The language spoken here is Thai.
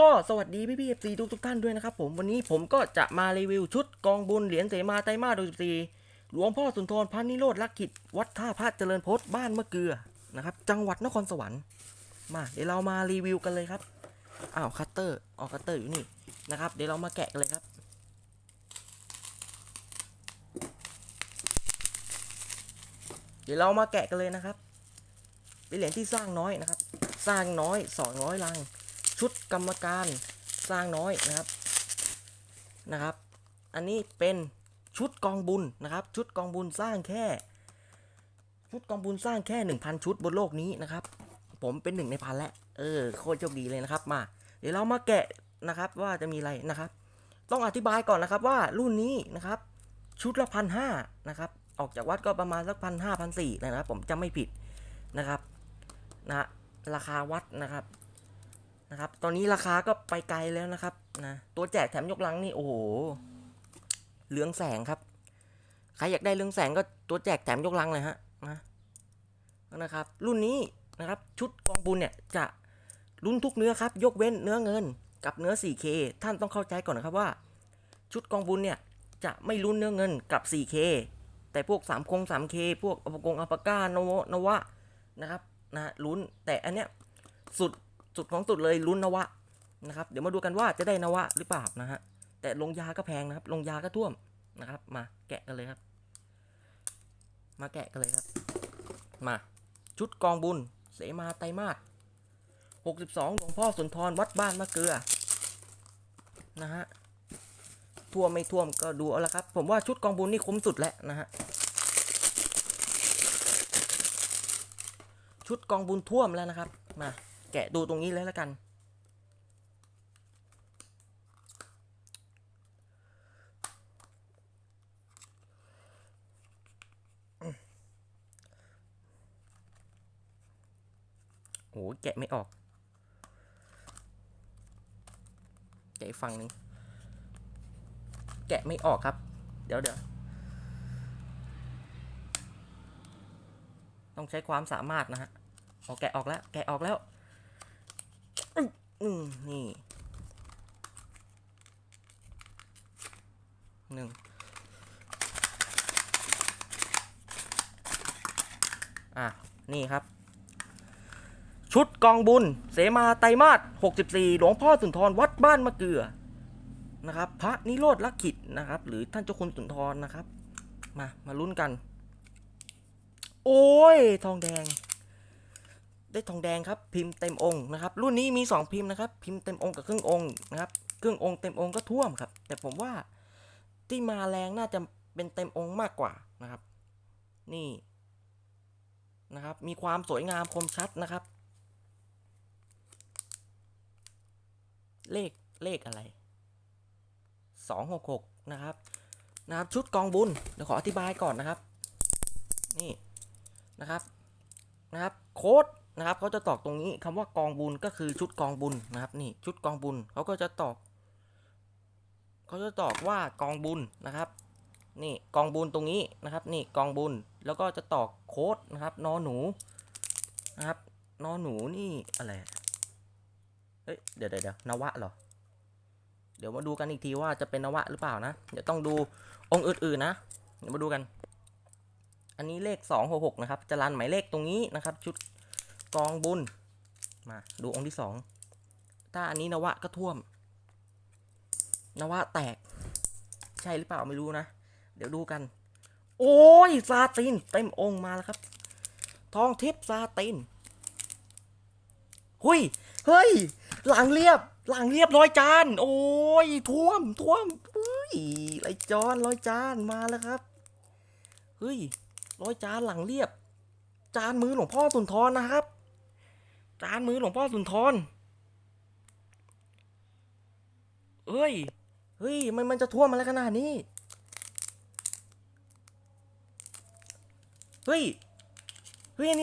ก็สวัสดีพี่พี่เอฟซีทุกทุกท่านด้วยนะครับผมวันนี้ผมก็จะมารีวิวชุดกองบุญเหรียญเสมาไตมาโดยสีหลวงพ่อสุนทรพันนิโรธลักขิตวัดท่าพระเจริญพจน์บ้านมะเกลือนะครับจังหวัดนครสวรรค์มาเดี๋ยวเรามารีวิวกันเลยครับอ้าวคัตเตอร์ออกคัตเตอร์อยู่นี่นะครับเดี๋ยวเรามาแกะกันเลยครับเดี๋ยวเรามาแกะกันเลยนะครับเป็นเหรียญที่สร้างน้อยนะครับ สร้างน้อย200ลัง ชุดกรรมการสร้างน้อยนะครับนะครับ อันนี้เป็นชุดกองบุญนะครับ ชุดกองบุญสร้างแค่ ชุดกองบุญสร้างแค่ 1,000 ชุดบนโลกนี้นะครับ ผมเป็นหนึ่งในพันแล้วเออโคตรโชคดีเลยนะครับมา เดี๋ยวเรามาแกะนะครับว่าจะมีอะไรนะครับ ต้องอธิบายก่อนนะครับว่ารุ่นนี้นะครับ ชุดละพันห้านะครับ ออกจากวัดก็ประมาณสักพันห้าพันสี่นะครับ ผมจำไม่ผิดนะครับนะราคาวัดนะครับ นะครับ ตอนนี้ราคาก็ไปไกลแล้วนะครับนะตัวแจกแถมยกลังนี่โอ้โหเหลืองแสงครับใครอยากได้เรืองแสงก็ตัวแจกแถมยกลังเลยฮะนะนะครับ รุ่นนี้นะครับชุดกองบุญเนี่ยจะรุ่นทุกเนื้อครับ ยกเว้นเนื้อเงินกับเนื้อ 4K ท่านต้องเข้าใจก่อนนะครับว่า ชุดกองบุญเนี่ยจะไม่รุ่นเนื้อเงินกับ 4K แต่พวก3คง 3K พวกอปกงอปก้าโนนวะนะครับนะลุ้นแต่อันเนี้ยสุด สุดของสุดเลยลุ้นนวะนะครับ เดี๋ยวมาดูกันว่าจะได้นวะหรือเปล่านะฮะ แต่ลงยาก็แพงนะครับ ลงยาก็ท่วมนะครับ มาแกะกันเลยครับ มาแกะกันเลยครับ มา ชุดกองบุญ เสมาไตรมาส62หลวงพ่อสุนทรวัดบ้านมะเกลือ นะฮะท่วมไม่ท่วมก็ดูเอาละครับ ผมว่าชุดกองบุญนี่คุ้มสุดแล้วนะฮะชุดกองบุญท่วมแล้วนะครับ มา แกะดูตรงนี้เลยแล้วกัน โอ้แกะไม่ออก แกะฝั่งหนึ่งแกะไม่ออกครับ เดี๋ยวเดี๋ยวต้องใช้ความสามารถนะฮะออกแกะออกแล้ว แกะออกแล้ว อืมอืมนี่หนึ่งอะ นี่ครับ ชุดกองบุญ เสมาไตรมาส64 หลวงพ่อสุนทรวัดบ้านมะเกลือนะครับ พระนิโรธลักขิตนะครับ หรือท่านเจ้าคุณสุนทรนะครับ มา มาลุ้นกัน โอ้ย ทองแดง ได้ทองแดงครับพิมพ์เต็มองค์นะครับ รุ่นนี้มี 2 พิมพ์นะครับ พิมพ์เต็มองค์กับครึ่งองค์นะครับครึ่งองค์เต็มองค์ก็ท่วมครับ แต่ผมว่าที่มาแรงน่าจะเป็นเต็มองค์มากกว่านะครับ นี่นะครับ มีความสวยงามคมชัดนะครับ เลขเลขอะไรสองหกหกนะครับนะครับชุดกองบุญเดี๋ยวขออธิบายก่อนนะครับ นี่นะครับนะครับ โค้ด นะครับเขาจะตอกตรงนี้คำว่ากองบุญก็คือชุดกองบุญนะครับนี่ชุดกองบุญเขาก็จะตอกเขาจะตอกว่ากองบุญนะครับ นี่กองบุญตรงนี้นะครับ นี่กองบุญแล้วก็จะตอกโค้ดนะครับนอหนูนะครับนอหนูนี่อะไรเฮ้ยเดี๋ยวเดี๋ยวเดี๋ยวนวะเหรอเดี๋ยวมาดูกันอีกทีว่าจะเป็นนวะหรือเปล่านะ เดี๋ยวต้องดูองค์อื่นๆนะ เดี๋ยวมาดูกัน อันนี้เลขสองหกหกนะครับ จะรันหมายเลขตรงนี้นะครับ ชุด กองบุญ มาดูองค์ที่สองถ้าอันนี้นวะก็ท่วม นวะแตก ใช่หรือเปล่าไม่รู้นะ เดี๋ยวดูกัน โอ้ยซาตินเต็มองค์มาแล้วครับ ทองทิพซาตินหุยเฮ้ย หลังเรียบ หลังเรียบร้อยจาน โอ้ยท่วมท่วมเฮ้ยไรจอนร้อยจานมาแล้วครับเฮ้ยร้อยจานหลังเรียบ จานมือหลวงพ่อสุนทรนะครับ จานมือหลวงพ่อสุนทรเฮ้ย เฮ้ย มันมันจะท่วมมาแล้วขนาดนี้ เฮ้ย เฮ้ยอันนี้